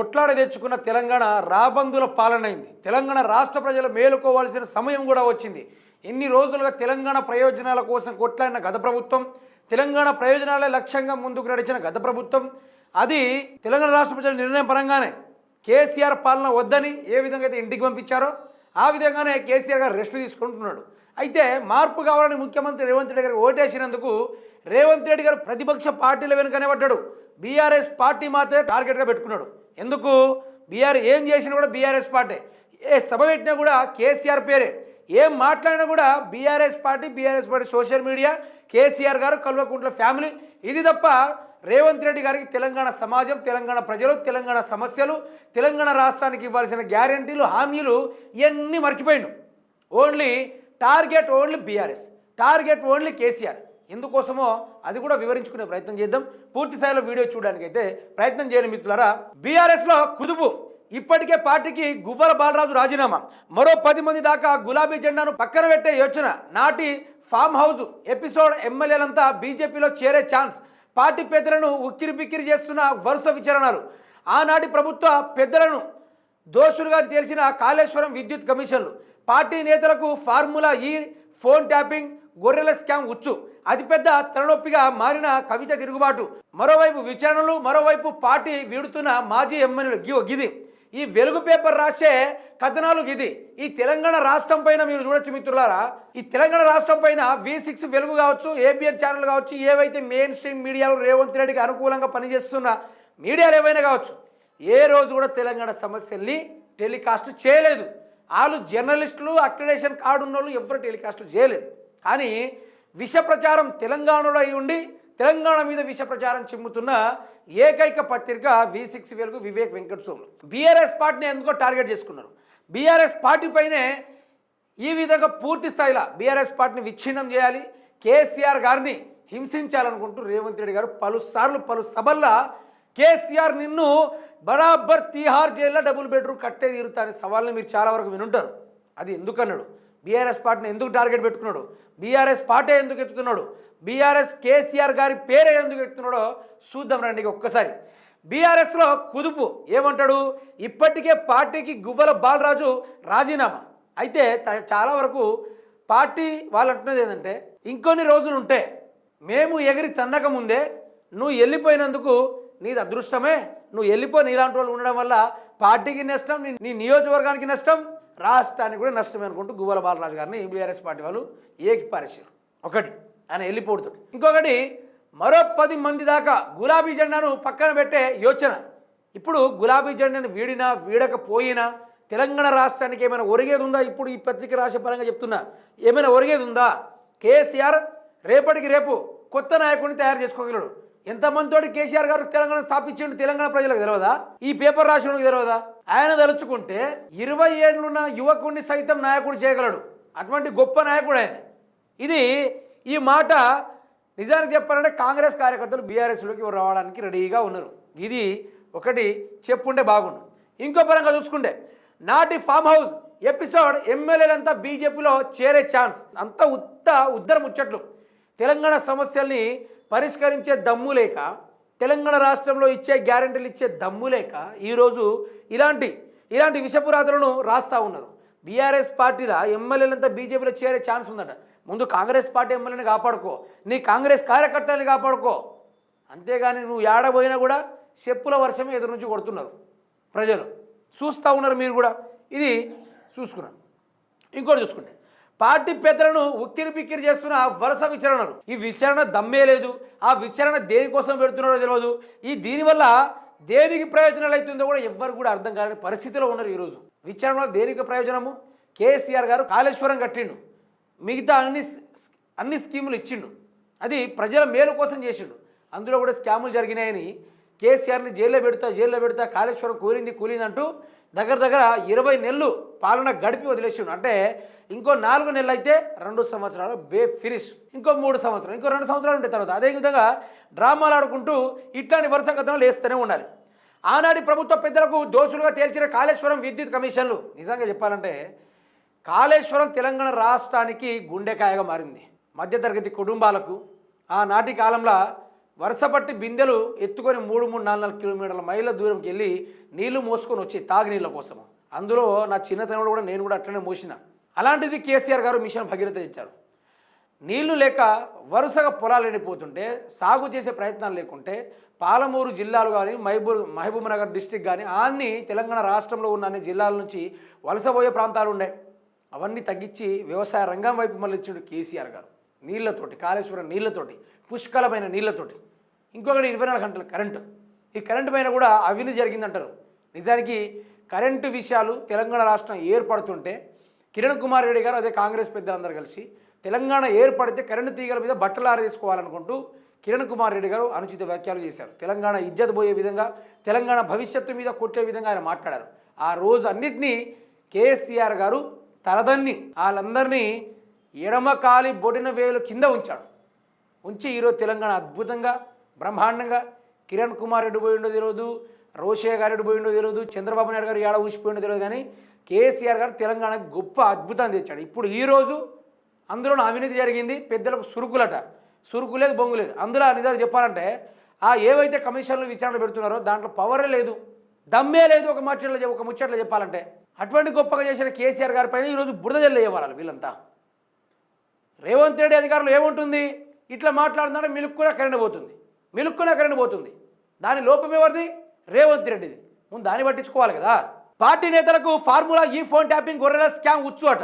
కొట్లాడ తెచ్చుకున్న తెలంగాణ రాబందుల పాలనైంది. తెలంగాణ రాష్ట్ర ప్రజలు మేలుకోవాల్సిన సమయం కూడా వచ్చింది. ఎన్ని రోజులుగా తెలంగాణ ప్రయోజనాల కోసం కొట్లాడిన గత ప్రభుత్వం తెలంగాణ ప్రయోజనాలే లక్ష్యంగా ముందుకు నడిచిన గత ప్రభుత్వం అది తెలంగాణ రాష్ట్ర ప్రజల నిర్ణయం పరంగానే కేసీఆర్ పాలన వద్దని ఏ విధంగా అయితే ఇంటికి పంపించారో ఆ విధంగానే కేసీఆర్ గారు రెస్ట్ తీసుకుంటున్నాడు. అయితే మార్పు కావాలని ముఖ్యమంత్రి రేవంత్ రెడ్డి గారికి ఓటేసినందుకు రేవంత్ రెడ్డి గారు ప్రతిపక్ష పార్టీల వెనుకనే పడ్డాడు. బీఆర్ఎస్ పార్టీ మాత్రమే టార్గెట్గా పెట్టుకున్నాడు. ఎందుకు? బీఆర్ ఏం చేసినా కూడా బీఆర్ఎస్ పార్టీ. ఏ సభ పెట్టినా కూడా కేసీఆర్ పేరే. ఏం మాట్లాడినా కూడా BRS party BRS party social media KCR గారు కల్వకుంట్ల ఫ్యామిలీ. ఇది తప్ప రేవంత్ రెడ్డి గారికి తెలంగాణ సమాజం తెలంగాణ ప్రజలు తెలంగాణ సమస్యలు తెలంగాణ రాష్ట్రానికి ఇవ్వాల్సిన గ్యారంటీలు హామీలు ఇవన్నీ మర్చిపోయిండు. Only target only BRS. Target only KCR. ఎందుకోసమో అది కూడా వివరించుకునే ప్రయత్నం చేద్దాం. పూర్తి స్థాయిలో వీడియో చూడడానికి అయితే ప్రయత్నం చేయండి మిత్రులారా. బీఆర్ఎస్లో కుదుపు. ఇప్పటికే పార్టీకి గువ్వల బాలరాజు రాజీనామా. మరో పది మంది దాకా గులాబీ జెండాను పక్కన పెట్టే యోచన. నాటి ఫామ్ హౌస్ ఎపిసోడ్ ఎమ్మెల్యేలంతా బీజేపీలో చేరే ఛాన్స్. పార్టీ పెద్దలను ఉక్కిరి బిక్కిరి చేస్తున్న వరుస విచారణలు. ఆనాటి ప్రభుత్వ పెద్దలను దోషులుగా తేల్చిన కాళేశ్వరం విద్యుత్ కమిషన్లు. పార్టీ నేతలకు ఫార్ములా ఈ ఫోన్ ట్యాపింగ్ గొర్రెల స్కామ్ ఉచ్చు. అతిపెద్ద తలనొప్పిగా మారిన కవిత తిరుగుబాటు. మరోవైపు విచారణలు మరోవైపు పార్టీ వీడుతున్న మాజీ ఎమ్మెల్యేలు గి- గిది. ఈ వెలుగు పేపర్ రాసే కథనాలు ఇది ఈ తెలంగాణ రాష్ట్రం పైన మీరు చూడొచ్చు మిత్రులారా. ఈ తెలంగాణ రాష్ట్రం పైన వి సిక్స్ వెలుగు కావచ్చు ఏబిఎన్ ఛానల్ కావచ్చు ఏవైతే మెయిన్ స్ట్రీమ్ మీడియాలు రేవంత్ రెడ్డికి అనుకూలంగా పనిచేస్తున్న మీడియాలు ఏవైనా కావచ్చు ఏ రోజు కూడా తెలంగాణ సమస్యల్ని టెలికాస్ట్ చేయలేదు. వాళ్ళు జర్నలిస్టులు అక్రిడేషన్ కార్డు ఉన్న వాళ్ళు ఎవరు టెలికాస్ట్ చేయలేదు. కానీ విష ప్రచారం తెలంగాణలో అయి ఉండి తెలంగాణ మీద విష ప్రచారం చిమ్ముతున్న ఏకైక పత్రిక వి సిక్స్ వెలుగు వివేక్ వెంకట సోములు బీఆర్ఎస్ పార్టీని ఎందుకో టార్గెట్ చేసుకున్నారు? బీఆర్ఎస్ పార్టీ పైనే ఈ విధంగా పూర్తి స్థాయిలో బీఆర్ఎస్ పార్టీని విచ్ఛిన్నం చేయాలి. కేసీఆర్ గారిని హింసించాలనుకుంటూ రేవంత్ రెడ్డి గారు పలుసార్లు పలు సభల్లో కేసీఆర్ నిన్ను బరాబర్ తీహార్ జైల్లో డబుల్ బెడ్రూమ్ కట్టే తీరుతారని సవాల్ని మీరు చాలా వరకు వినుంటారు. అది ఎందుకన్నాడు? బీఆర్ఎస్ పార్టీని ఎందుకు టార్గెట్ పెట్టుకున్నాడు? బీఆర్ఎస్ పార్టీ ఎందుకు ఎత్తుతున్నాడు బీఆర్ఎస్ కేసీఆర్ గారి పేరే ఎందుకు ఎత్తున్నాడో చూద్దాం రండి ఒక్కసారి. బీఆర్ఎస్లో కుదుపు ఏమంటాడు? ఇప్పటికే పార్టీకి గువ్వల బాలరాజు రాజీనామా. అయితే త- చాలా వరకు పార్టీ వాళ్ళు అంటున్నది ఏంటంటే ఇంకొన్ని రోజులు ఉంటే మేము ఎగిరి తన్నక ముందే నువ్వు వెళ్ళిపోయినందుకు నీది అదృష్టమే. నువ్వు వెళ్ళిపోయి నీలాంటి వాళ్ళు ఉండడం వల్ల పార్టీకి నష్టం నీ నియోజకవర్గానికి నష్టం రాష్ట్రానికి కూడా నష్టమే అనుకుంటూ గువ్వల బాలరాజు గారిని బీఆర్ఎస్ పార్టీ వాళ్ళు ఏకిపారేశారు. ఒకటి. ఆయన వెళ్ళిపోడుతుంది ఇంకొకటి మరో పది మంది దాకా గులాబీ జెండాను పక్కన పెట్టే యోచన. ఇప్పుడు గులాబీ జెండాను వీడినా వీడకపోయినా తెలంగాణ రాష్ట్రానికి ఏమైనా ఒరిగేది ఉందా ఇప్పుడు ఈ పత్రిక రాసే పరంగా చెప్తున్నా. ఏమైనా ఒరిగేది ఉందా కేసీఆర్ రేపటికి రేపు కొత్త నాయకుడిని తయారు చేసుకోగలడు. ఎంతమందితోటి కేసీఆర్ గారు తెలంగాణ స్థాపించండి తెలంగాణ ప్రజలకు తెలియదా ఈ పేపర్ రాసినకు తెలియదా ఆయన తలుచుకుంటే ఇరవై ఏళ్ళున్న యువకుడిని సైతం నాయకుడు చేయగలడు. అటువంటి గొప్ప నాయకుడు ఆయన. ఇది ఈ మాట నిజానికి చెప్పాలంటే కాంగ్రెస్ కార్యకర్తలు బీఆర్ఎస్లోకి రావడానికి రెడీగా ఉన్నారు. ఇది ఒకటి చెప్పుంటే బాగుండు. ఇంకో పరంగా చూసుకుంటే నాటి ఫామ్ హౌస్ ఎపిసోడ్ ఎమ్మెల్యేలంతా బీజేపీలో చేరే ఛాన్స్. అంత ఉత్త ఉద్దర ముచ్చట్లు. తెలంగాణ సమస్యల్ని పరిష్కరించే దమ్ము లేక తెలంగాణ రాష్ట్రంలో ఇచ్చే గ్యారంటీలు ఇచ్చే దమ్ము లేక ఈరోజు ఇలాంటి ఇలాంటి విషపురాతలను రాస్తా ఉన్నారు. బీఆర్ఎస్ పార్టీల ఎమ్మెల్యేలంతా బీజేపీలో చేరే ఛాన్స్ ఉందట. ముందు కాంగ్రెస్ పార్టీ ఎమ్మెల్యేని కాపాడుకో. నీ కాంగ్రెస్ కార్యకర్తల్ని కాపాడుకో. అంతేగాని నువ్వు ఏడబోయినా కూడా చెప్పుల వర్షమే ఎదురు నుంచి కొడుతున్నారు ప్రజలు. చూస్తూ ఉన్నారు మీరు కూడా. ఇది చూసుకున్నాను. ఇంకోటి చూసుకుంటే పార్టీ పెద్దలను ఉక్కిరి బిక్కిరి చేస్తున్న వరుస విచారణలు. ఈ విచారణ దమ్మే లేదు. ఆ విచారణ దేనికోసం పెడుతున్నారో తెలియదు ఈ దీనివల్ల దేనికి ప్రయోజనాలు అవుతుందో కూడా ఎవ్వరు కూడా అర్థం కాని పరిస్థితిలో ఉన్నారు ఈరోజు. విచారణ దేనికి ప్రయోజనము? కేసీఆర్ గారు కాళేశ్వరం కట్టిండు. మిగతా అన్ని అన్ని స్కీములు ఇచ్చిండు. అది ప్రజల మేలు కోసం చేసిండు. అందులో కూడా స్కాములు జరిగినాయని కేసీఆర్ని జైల్లో పెడతా జైల్లో పెడతా కాళేశ్వరం కూలింది కూలింది అంటూ దగ్గర దగ్గర ఇరవై నెలలు పాలన గడిపి వదిలేసిండు. అంటే ఇంకో నాలుగు నెలలు అయితే రెండు సంవత్సరాలు బే ఫినిష్. ఇంకో మూడు సంవత్సరాలు ఇంకో రెండు సంవత్సరాలు ఉంటే తర్వాత. అదేవిధంగా డ్రామాలు ఆడుకుంటూ ఇట్లాంటి వరుస కథనాలు వేస్తూనే ఉండాలి. ఆనాటి ప్రభుత్వ పెద్దలకు దోషులుగా తేల్చిన కాళేశ్వరం విద్యుత్ కమిషన్లు. నిజంగా చెప్పాలంటే కాళేశ్వరం తెలంగాణ రాష్ట్రానికి గుండెకాయగా మారింది. మధ్యతరగతి కుటుంబాలకు ఆనాటి కాలంలో వరుసపట్టి బిందెలు ఎత్తుకొని మూడు మూడు నాలుగు నాలుగు కిలోమీటర్ల మైళ్ళ దూరంకి వెళ్ళి నీళ్ళు మోసుకొని వచ్చి తాగునీళ్ళ కోసం అందులో నా చిన్నతనంలో కూడా నేను కూడా అట్లనే మోసిన. అలాంటిది కేసీఆర్ గారు మిషన్ భగీరథ ఇచ్చారు. నీళ్ళు లేక వరుసగా పొలాలు ఎండిపోతుంటే సాగు చేసే ప్రయత్నాలు లేకుంటే పాలమూరు జిల్లాలు కానీ మహబూబ్ మహబూబ్ నగర్ డిస్టిక్ కానీ అన్ని తెలంగాణ రాష్ట్రంలో ఉన్న అన్ని జిల్లాల నుంచి వలసపోయే ప్రాంతాలు ఉండే. అవన్నీ తగ్గించి వ్యవసాయ రంగం వైపు మళ్ళీ ఇచ్చిండు కేసీఆర్ గారు. నీళ్ళతోటి కాళేశ్వరం నీళ్ళతోటి పుష్కలమైన నీళ్ళతోటి. ఇంకొకటి ఇరవై నాలుగు గంటల కరెంటు. ఈ కరెంటు పైన కూడా అవినీతి జరిగిందంటారు. నిజానికి కరెంటు విషయాలు తెలంగాణ రాష్ట్రం ఏర్పడుతుంటే కిరణ్ కుమార్ రెడ్డి గారు అదే కాంగ్రెస్ పెద్దలందరూ కలిసి తెలంగాణ ఏర్పడితే కరెంటు తీగల మీద బట్టలు ఆరదీసుకోవాలనుకుంటూ కిరణ్ కుమార్ రెడ్డి గారు అనుచిత వ్యాఖ్యలు చేశారు. తెలంగాణ ఇజ్జత్ పోయే విధంగా తెలంగాణ భవిష్యత్తు మీద కొట్టే విధంగా ఆయన మాట్లాడారు. ఆ రోజు అన్నిటినీ కేసీఆర్ గారు తలదన్ని వాళ్ళందరినీ ఎడమకాలి బొడిన వేలు కింద ఉంచాడు. ఉంచి ఈరోజు తెలంగాణ అద్భుతంగా బ్రహ్మాండంగా కిరణ్ కుమార్ రెడ్డి పోయిండో తెలియదు రోషయ్య గారు రెడ్డి పోయిండో తెలియదు చంద్రబాబు నాయుడు గారు ఏడ ఊసిపోయిండో తెలియదు కానీ కేసీఆర్ గారు తెలంగాణకు గొప్ప అద్భుతం తెచ్చాడు. ఇప్పుడు ఈరోజు అందులో అవినీతి జరిగింది పెద్దలకు సురుకులట. సురుకు లేదు బొంగు లేదు అందులో ఆ నిజాలు చెప్పాలంటే ఆ ఏవైతే కమిషన్లు విచారణ పెడుతున్నారో దాంట్లో పవరే లేదు. దమ్మే లేదు ఒక ముచ్చట్లో ఒక ముచ్చట్లో చెప్పాలంటే. అటువంటి గొప్పగా చేసిన కేసీఆర్ గారి పైన ఈరోజు బురద జల్లు ఇవ్వాలి వీళ్ళంతా. రేవంత్ రెడ్డి అధికారులు ఏముంటుంది? ఇట్లా మాట్లాడుతున్నాడు మిలుక్కున కరెంట్ పోతుంది. మిలుక్కున కరెంట్ పోతుంది. దాని లోపం ఎవరిది? రేవంత్ రెడ్డిది. ముందు దాన్ని పట్టించుకోవాలి కదా. పార్టీ నేతలకు ఫార్ములా ఈ ఫోన్ ట్యాపింగ్ గొర్రెల స్కామ్ ఉచ్చు అట.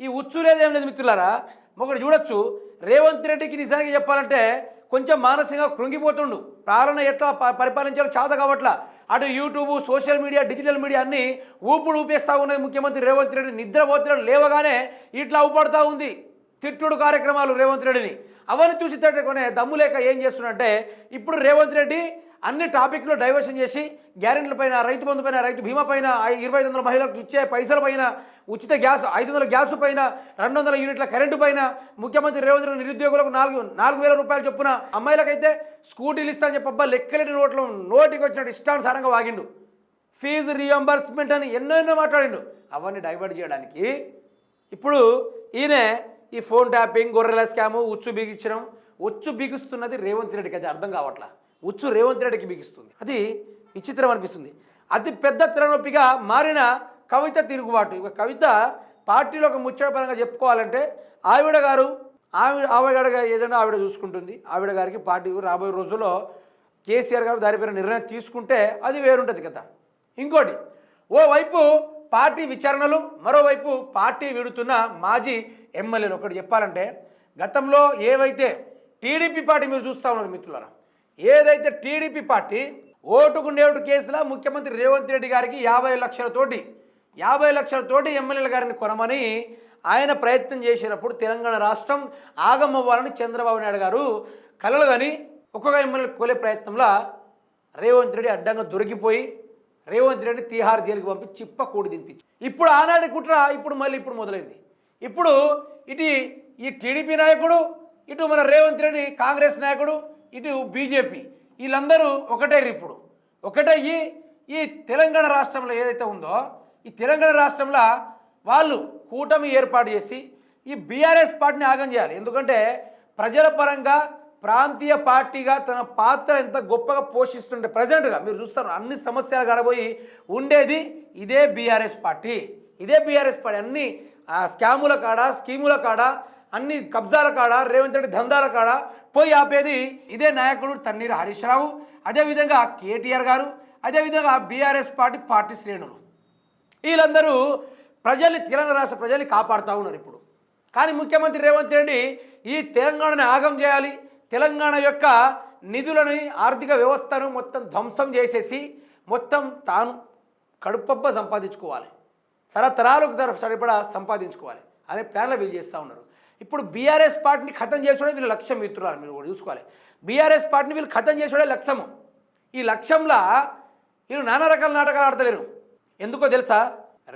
ఈ ఉచ్చు లేదేం లేదు మిత్రులారా? ఒకటి చూడొచ్చు. రేవంత్ రెడ్డికి నిజానికి చెప్పాలంటే కొంచెం మానసికంగా కృంగిపోతుండు. పాలన ఎట్లా ప- పరిపాలించాలో చాత కావట్లా. అటు YouTube social media digital media అన్నీ ఊపుడు ఊపేస్తూ ఉన్నది ముఖ్యమంత్రి రేవంత్ రెడ్డి. నిద్రపోతున్నాడు లేవగానే ఇట్లా ఊపడుతూ ఉంది. తిట్టుడు కార్యక్రమాలు రేవంత్ రెడ్డిని. అవన్నీ చూసి తట్టుకునే దమ్ము లేక ఏం చేస్తున్నట్టే ఇప్పుడు రేవంత్ రెడ్డి అన్ని టాపిక్లో డైవర్షన్ చేసి గ్యారెంటీల పైన రైతు బంధు పైన రైతు బీమా పైన ఇరవై ఐదు వందల మహిళలకు ఇచ్చే పైసల పైన ఉచిత గ్యాస్ ఐదు వందల గ్యాస్ పైన రెండు వందల యూనిట్ల కరెంటు పైన ముఖ్యమంత్రి రేవంత్ రెడ్డి నిరుద్యోగులకు నాలుగు నాలుగు వేల రూపాయలు చొప్పున అమ్మాయిలకైతే స్కూటీలు ఇస్తా అని చెప్పబ్బా లెక్కలేని నోట్లు నోటికి వచ్చినట్టు ఇష్టానుసారంగా వాగిండు. ఫీజు రియంబర్స్మెంట్ అని ఎన్నో ఎన్నో మాట్లాడిండు. అవన్నీ డైవర్ట్ చేయడానికి ఇప్పుడు ఈయన ఈ ఫోన్ ట్యాపింగ్ గొర్రెల స్కాము ఉచ్చు బిగించడం ఉచ్చు బిగుస్తున్నది రేవంత్ రెడ్డికి అది అర్థం కావట్లా. ఉచ్చు రేవంత్ రెడ్డికి బిగిస్తుంది. అది విచిత్రం అనిపిస్తుంది. అతి పెద్ద తలనొప్పిగా మారిన కవిత తిరుగుబాటు. ఇక కవిత పార్టీలో ఒక ముచ్చటపరంగా చెప్పుకోవాలంటే ఆవిడ గారు ఆవిడ ఆవిడ ఏదైనా ఆవిడ చూసుకుంటుంది. ఆవిడ గారికి పార్టీ రాబోయే రోజుల్లో కేసీఆర్ గారు దానిపైన నిర్ణయం తీసుకుంటే అది వేరుంటుంది కదా. ఇంకోటి ఓవైపు పార్టీ విచారణలు మరోవైపు పార్టీ విడుతున్న మాజీ ఎమ్మెల్యేలు. ఒకటి చెప్పాలంటే గతంలో ఏవైతే టీడీపీ పార్టీ మీరు చూస్తూ ఉన్నారు మిత్రులారా ఏదైతే టీడీపీ పార్టీ ఓటుకు నేటు కేసులో ముఖ్యమంత్రి రేవంత్ రెడ్డి గారికి యాభై లక్షలతోటి యాభై లక్షలతోటి ఎమ్మెల్యేల గారిని కొనమని ఆయన ప్రయత్నం చేసినప్పుడు తెలంగాణ రాష్ట్రం ఆగమవ్వాలని చంద్రబాబు నాయుడు గారు కలలు కానీ ఒక్కొక్క ఎమ్మెల్యే కొలే ప్రయత్నంలో రేవంత్ రెడ్డి అడ్డంగా దొరికిపోయి రేవంత్ రెడ్డి తీహార్ జైలుకి పంపి చిప్ప కూడి దింపించి ఇప్పుడు ఆనాటి కుట్ర ఇప్పుడు మళ్ళీ ఇప్పుడు మొదలైంది. ఇప్పుడు ఇటు ఈ టీడీపీ నాయకుడు ఇటు మన రేవంత్ రెడ్డి కాంగ్రెస్ నాయకుడు ఇటు బీజేపీ వీళ్ళందరూ ఒకటే ఇప్పుడు. ఒకటయ్యి ఈ తెలంగాణ రాష్ట్రంలో ఏదైతే ఉందో ఈ తెలంగాణ రాష్ట్రంలో వాళ్ళు కూటమి ఏర్పాటు చేసి ఈ బీఆర్ఎస్ పార్టీని ఆగం చేయాలి. ఎందుకంటే ప్రజల పరంగా ప్రాంతీయ పార్టీగా తన పాత్ర ఎంత గొప్పగా పోషిస్తుంటే ప్రజెంట్గా మీరు చూస్తారు అన్ని సమస్యలు గడబోయి ఉండేది ఇదే బీఆర్ఎస్ పార్టీ. ఇదే బీఆర్ఎస్ పార్టీ. అన్ని ఆ స్కాముల కాడ స్కీముల కాడ అన్ని కబ్జాల కాడ రేవంత్ రెడ్డి దందాల కాడ పోయి ఆపేది ఇదే నాయకుడు తన్నీరు హరీష్ రావు అదేవిధంగా కేటీఆర్ గారు అదేవిధంగా బీఆర్ఎస్ పార్టీ పార్టీ శ్రేణులు. వీళ్ళందరూ ప్రజల్ని తెలంగాణ రాష్ట్ర ప్రజల్ని కాపాడుతూ ఉన్నారు ఇప్పుడు. కానీ ముఖ్యమంత్రి రేవంత్ రెడ్డి ఈ తెలంగాణని ఆగం చేయాలి తెలంగాణ యొక్క నిధులని ఆర్థిక వ్యవస్థను మొత్తం ధ్వంసం చేసేసి మొత్తం తాను కడుపబ్బ సంపాదించుకోవాలి. తరతరాలకు తర సరిపడా సంపాదించుకోవాలి అనే ప్లాన్లో వీళ్ళు చేస్తూ ఉన్నారు. ఇప్పుడు బీఆర్ఎస్ పార్టీని ఖతం చేసుకోవడం వీళ్ళ లక్ష్యం మిత్రులారు మీరు కూడా చూసుకోవాలి. బీఆర్ఎస్ పార్టీని వీళ్ళు ఖతం చేసుకోవడే లక్ష్యము. ఈ లక్ష్యంలో వీళ్ళు నానా రకాల నాటకాలు ఆడతలేరు. ఎందుకో తెలుసా?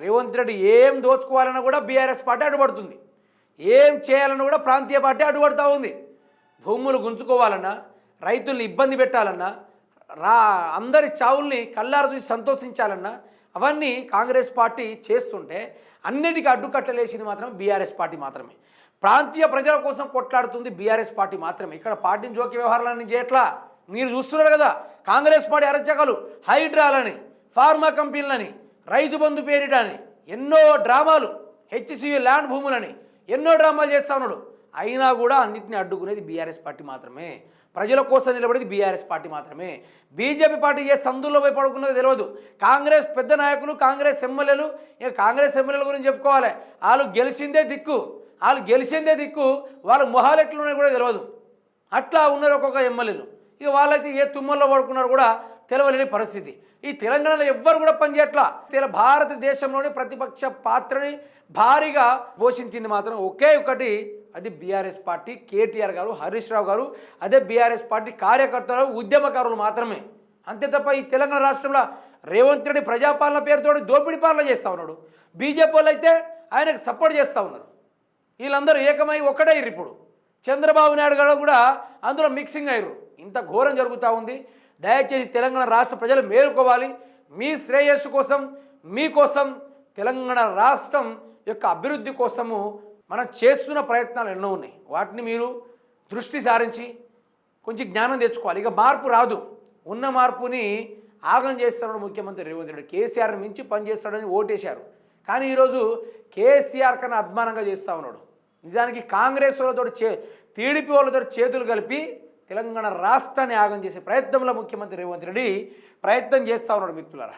రేవంత్ రెడ్డి ఏం దోచుకోవాలన్నా కూడా బీఆర్ఎస్ పార్టీ అడ్డుపడుతుంది. ఏం చేయాలన్నా కూడా ప్రాంతీయ పార్టీ అడ్డుపడుతూ ఉంది. భూములు గుంజుకోవాలన్నా రైతుల్ని ఇబ్బంది పెట్టాలన్నా రా అందరి చావుల్ని కళ్ళారు చూసి సంతోషించాలన్నా అవన్నీ కాంగ్రెస్ పార్టీ చేస్తుంటే అన్నిటికీ అడ్డుకట్టలేసింది మాత్రం బీఆర్ఎస్ పార్టీ మాత్రమే. ప్రాంతీయ ప్రజల కోసం కొట్లాడుతుంది బీఆర్ఎస్ పార్టీ మాత్రమే. ఇక్కడ పార్టీని జోక్య వ్యవహారాలన్నీ చేయట్లా? మీరు చూస్తున్నారు కదా కాంగ్రెస్ పార్టీ అరచకాలు హైడ్రాలని ఫార్మా కంపెనీలని రైతు బంధు పేరిటని ఎన్నో డ్రామాలు హెచ్సియు ల్యాండ్ భూములని ఎన్నో డ్రామాలు చేస్తా ఉన్నాడు. అయినా కూడా అన్నింటినీ అడ్డుకునేది బీఆర్ఎస్ పార్టీ మాత్రమే. ప్రజల కోసం నిలబడేది బీఆర్ఎస్ పార్టీ మాత్రమే. బీజేపీ పార్టీ ఏ సందుల్లో పోయి పడుకున్నదో తెలియదు కాంగ్రెస్ పెద్ద నాయకులు కాంగ్రెస్ ఎమ్మెల్యేలు ఇక కాంగ్రెస్ ఎమ్మెల్యేల గురించి చెప్పుకోవాలి. వాళ్ళు గెలిచిందే దిక్కు. వాళ్ళు గెలిచిందే దిక్కు వాళ్ళ మొహాలు ఎట్లున్నాయి కూడా తెలియదు అట్లా ఉన్నారు ఒక్కొక్క ఎమ్మెల్యేలు. ఇక వాళ్ళైతే ఏ తుమ్మల్లో పడుకున్నారు కూడా తెలవలేని పరిస్థితి. ఈ తెలంగాణలో ఎవ్వరు కూడా పనిచేయట్లా. తెల భారతదేశంలోని ప్రతిపక్ష పాత్రని భారీగా పోషించింది మాత్రం ఒకే ఒకటి అది బీఆర్ఎస్ పార్టీ. కేటీఆర్ గారు హరీష్ రావు గారు అదే బీఆర్ఎస్ పార్టీ కార్యకర్తలు ఉద్యమకారులు మాత్రమే. అంతే తప్ప ఈ తెలంగాణ రాష్ట్రంలో రేవంత్ రెడ్డి ప్రజాపాలన పేరుతో దోపిడీ పాలన చేస్తూ ఉన్నాడు. బీజేపీ వాళ్ళు అయితే ఆయనకు సపోర్ట్ చేస్తూ ఉన్నారు. వీళ్ళందరూ ఏకమై ఒక్కడే అయ్యారు ఇప్పుడు. చంద్రబాబు నాయుడు గారు కూడా అందులో మిక్సింగ్ అయ్యారు ఇంత ఘోరం జరుగుతూ ఉంది. దయచేసి తెలంగాణ రాష్ట్ర ప్రజలు మేలుకోవాలి. మీ శ్రేయస్సు కోసం మీకోసం తెలంగాణ రాష్ట్రం యొక్క అభివృద్ధి కోసము మనం చేస్తున్న ప్రయత్నాలు ఎన్నో ఉన్నాయి. వాటిని మీరు దృష్టి సారించి కొంచెం జ్ఞానం తెచ్చుకోవాలి. ఇక మార్పు రాదు. ఉన్న మార్పుని ఆగం చేస్తున్నాడు ముఖ్యమంత్రి రేవంత్ రెడ్డి. కేసీఆర్ మించి పనిచేస్తాడని ఓటేశారు. కానీ ఈరోజు కేసీఆర్ కన్నా అద్మానంగా చేస్తూ ఉన్నాడు. నిజానికి కాంగ్రెస్ వాళ్ళతో చే టీడీపీ వాళ్ళతో చేతులు కలిపి తెలంగాణ రాష్ట్రాన్ని ఆగం చేసే ప్రయత్నంలో ముఖ్యమంత్రి రేవంత్ రెడ్డి ప్రయత్నం చేస్తూ ఉన్నాడు మిత్రులారా.